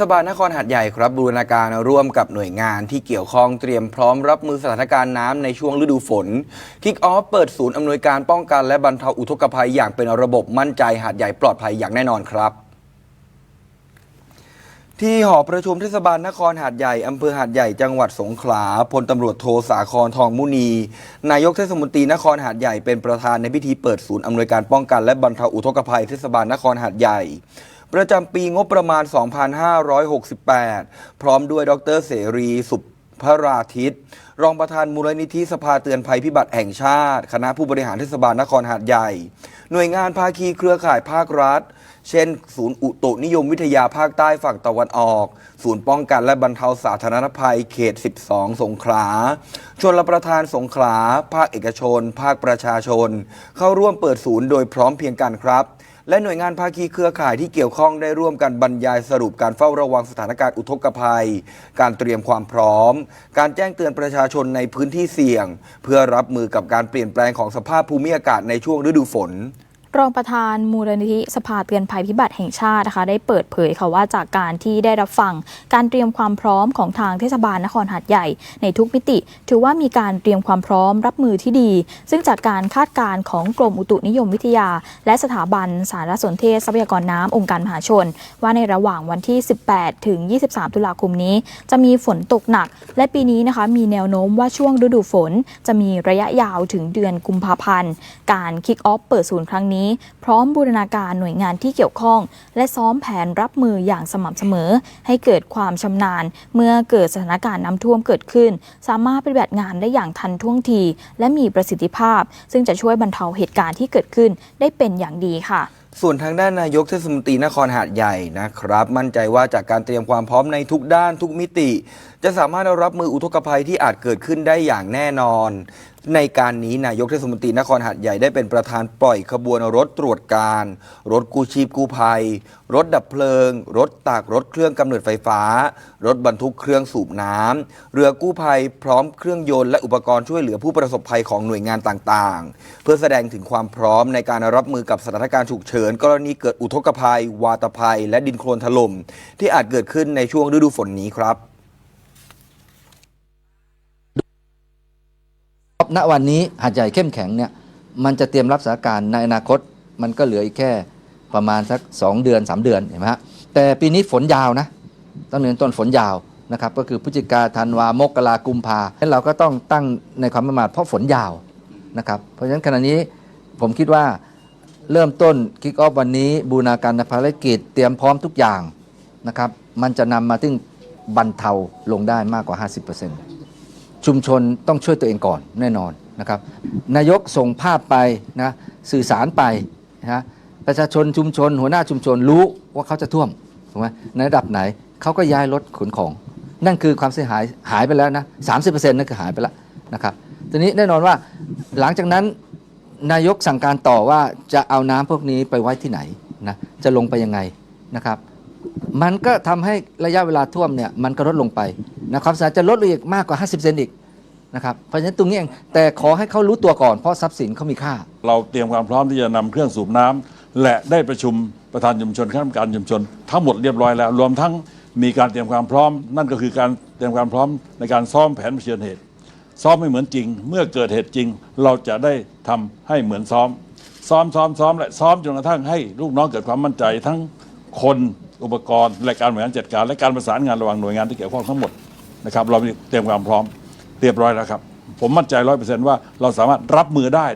ศบาลนครหาดใหญ่ครับบูรณาการร่วมกับหน่วยงานที่เกี่ยวข้องเตรียมพร้อมรับมือสถานการณ์น้ำในช่วงฤดูฝนคิกออฟเปิดศูนย์อำนวยการป้องกันและบรรเทาอุทกภัยอย่างเป็นระบบมั่นใจหาดใหญ่ปลอดภัยอย่างแน่นอนครับ ที่หอประชุมเทศบาลนครหาดใหญ่อำเภอหาดใหญ่จังหวัดสงขลาพลตำรวจโทสาครทองมุนี นายกเทศมนตรีนครหาดใหญ่เป็นประธานในพิธีเปิดศูนย์อำนวยการป้องกันและบรรเทาอุทกภัยเทศบาลนครหาดใหญ่ ประจำปีงบประมาณ 2568 พร้อมด้วยดรเสรีสุ ภระราทิต รองประธานมูลนิธิสภาเตือนภัยพิบัติแห่งชาติ คณะผู้บริหารเทศบาลนครหาดใหญ่ หน่วยงานภาคีเครือข่ายภาครัฐ เช่น ศูนย์อุตุนิยมวิทยาภาคใต้ฝั่งตะวันออก ศูนย์ป้องกันและบรรเทาสาธารณภัยเขต 12 สงขลาชนรประทานสงขลา ภาคเอกชน ภาคประชาชน เข้าร่วมเปิดศูนย์โดยพร้อมเพียงกันครับ และหน่วยงานภาคีเครือข่ายที่เกี่ยวข้องได้ร่วมกันบรรยายสรุปการเฝ้าระวังสถานการณ์อุทกภัย การเตรียมความพร้อม การแจ้งเตือนประชาชนในพื้นที่เสี่ยง เพื่อรับมือกับการเปลี่ยนแปลงของสภาพภูมิอากาศในช่วงฤดูฝน รองประธานมูลนิธิสภาเตือนภัยพิบัติแห่งชาตินะคะ ได้เปิดเผยค่ะว่าจากการที่ได้รับฟังการเตรียมความพร้อมของทางเทศบาลนครหาดใหญ่ในทุกมิติ ถือว่ามีการเตรียมความพร้อมรับมือที่ดี ซึ่งจากการคาดการณ์ของกรมอุตุนิยมวิทยา และสถาบันสารสนเทศทรัพยากรน้ำองค์การมหาชน ว่าในระหว่างวันที่ 18 ถึง 23 ตุลาคมนี้ จะมีฝนตกหนัก และปีนี้นะคะมีแนวโน้มว่าช่วงฤดูฝน จะมีระยะยาวถึงเดือนกุมภาพันธ์การคิกออฟเปิดศูนย์ครั้งนี้นี้ พร้อมบูรณาการหน่วยงานที่เกี่ยวข้อง และซ้อมแผนรับมืออย่างสม่ำเสมอ ให้เกิดความชำนาญ เมื่อเกิดสถานการณ์น้ำท่วมเกิดขึ้น สามารถปฏิบัติงานได้อย่างทันท่วงที และมีประสิทธิภาพ ซึ่งจะช่วยบรรเทาเหตุการณ์ที่เกิดขึ้นได้เป็นอย่างดีค่ะ ส่วนทางด้านนายกเทศมนตรีนครหาดใหญ่นะครับ มั่นใจว่าจากการเตรียมความพร้อมในทุกด้านทุกมิติ จะสามารถรับมืออุทกภัยที่อาจเกิดขึ้นได้อย่างแน่นอน ในการนี้นายกเทศมนตรีนครหาดใหญ่ได้เป็นประธานปล่อยขบวนรถตรวจการ รถกู้ชีพกู้ภัย รถดับเพลิง รถตากรถเครื่องกำเนิดไฟฟ้า รถบรรทุกเครื่องสูบน้ำเรือกู้ภัยพร้อมเครื่องยนต์และอุปกรณ์ช่วยเหลือผู้ประสบภัยของหน่วยงานต่างๆ เพื่อแสดงถึงความพร้อมในการรับมือกับสถานการณ์ฉุกเฉินกรณีเกิดอุทกภัย วาตภัย และดินโคลนถล่มที่อาจเกิดขึ้นในช่วงฤดูฝนนี้ครับณวันนี้หาดใหญ่เข้มแข็งเนี่ยมันจะเตรียมรับสถานการณ์ในอนาคตมันก็เหลืออีกแค่ประมาณสัก 2 เดือน 3 เดือนเห็นไหมฮะแต่ปีนี้ฝนยาวนะตั้งแต่ต้นฝนยาวนะครับก็คือพฤศจิกาธันวามกรากุมภาแล้เราก็ต้องตั้งในความประมาทเพราะฝนยาวนะครับเพราะฉะนั้นขณะนี้ผมคิดว่า เริ่มต้นคิกออฟวันนี้บูรณาการภารกิจเตรียมพร้อมทุกอย่างนะครับ มันจะนำมาถึงบรรเทาลงได้มากกว่า 50%ชุมชนต้องช่วยตัวเองก่อนแน่นอนนะครับ นายกส่งภาพไปนะสื่อสารไปนะประชาชนชุมชน หัวหน้าชุมชนรู้ว่าเขาจะท่วมถูกไหมในระดับไหนเขาก็ย้ายรถขนของ นั่นคือความเสียหายหายไปแล้วนะสามสิบเปอร์เซ็นต์นั่นคือหายไปแล้วนะครับทีนี้แน่นอนว่าหลังจากนั้น นายกสั่งการต่อว่าจะเอาน้ำพวกนี้ไปไว้ที่ไหนนะจะลงไปยังไงนะครับ มันก็ทำให้ระยะเวลาท่วมเนี่ยมันก็ลดลงไปนะความเสียหาจะลดลงอีกมากกว่า 50 เซนอีกนะครับเพราะฉะนั้นตรงนี้เองแต่ขอให้เขารู้ตัวก่อนเพราะทรัพย์สินเขามีค่า เราเตรียมความพร้อมที่จะนำเครื่องสูบน้ำและได้ประชุมประธานชุมชนคณะกรรมการชุมชน ทั้งหมดเรียบร้อยแล้ว รวมทั้งมีการเตรียมความพร้อม นั่นก็คือการเตรียมความพร้อมในการซ้อมแผนเผชิญเหตุ ซ้อมไม่เหมือนจริง เมื่อเกิดเหตุจริง เราจะได้ทำให้เหมือนซ้อม ซ้อมซ้อมซ้อมและซ้อมจนกระทั่งให้ลูกน้องเกิดความมั่นใจทั้งคนอุปกรณ์และการบริหารจัดการ และการประสานงานระหว่างหน่วยงานที่เกี่ยวข้องทั้งหมดนะครับเราเตรียมความพร้อมเรียบร้อยแล้วครับ ผมมั่นใจร้อยเปอร์เซ็นต์ว่าเราสามารถรับมือได้